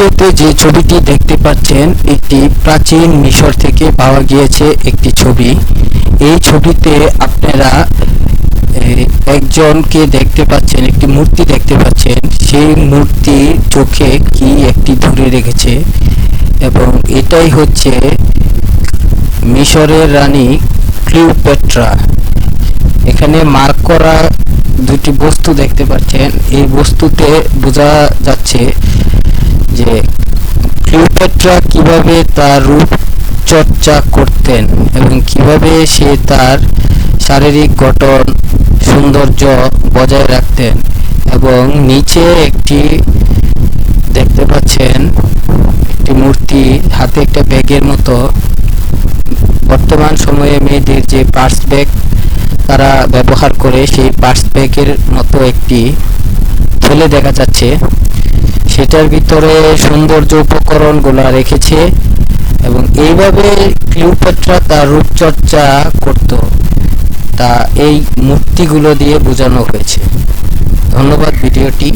ভিডিওতে যে ছবিটি দেখতে পাচ্ছেন, এটি প্রাচীন মিশর থেকে পাওয়া গিয়েছে একটি ছবি। এই ছবিতে আপনারা একজনকে দেখতে পাচ্ছেন, একটি মূর্তি দেখতে পাচ্ছেন। সেই মূর্তি চোখে কি একটি ধরে রেখেছে এবং এটাই হচ্ছে মিশরের রানী ক্লিওপেট্রা। এখানে মার্ক করা দুটি বস্তু দেখতে পাচ্ছেন। এই বস্তুতে বোঝা যাচ্ছে যে ক্লিওপেট্রা কীভাবে তার রূপ চর্চা করতেন এবং কীভাবে সে তার শারীরিক গঠন, সৌন্দর্য বজায় রাখতেন এবং নিচে একটি দেখতে পাচ্ছেন, একটি মূর্তি হাতে একটা ব্যাগের মতো। বর্তমান সময়ে মেয়েদের যে পার্স ব্যাগ তারা ব্যবহার করে, সেই পার্স ব্যাগের মতো একটি থলে দেখা যাচ্ছে। সেটার ভিতরে সৌন্দর্য উপকরণ উপকরণগুলো রেখেছে এবং এইভাবে ক্লিওপেট্রা তার রূপচর্চা করত। তা এই মূর্তিগুলো দিয়ে বোঝানো হয়েছে। ধন্যবাদ ভিডিওটি।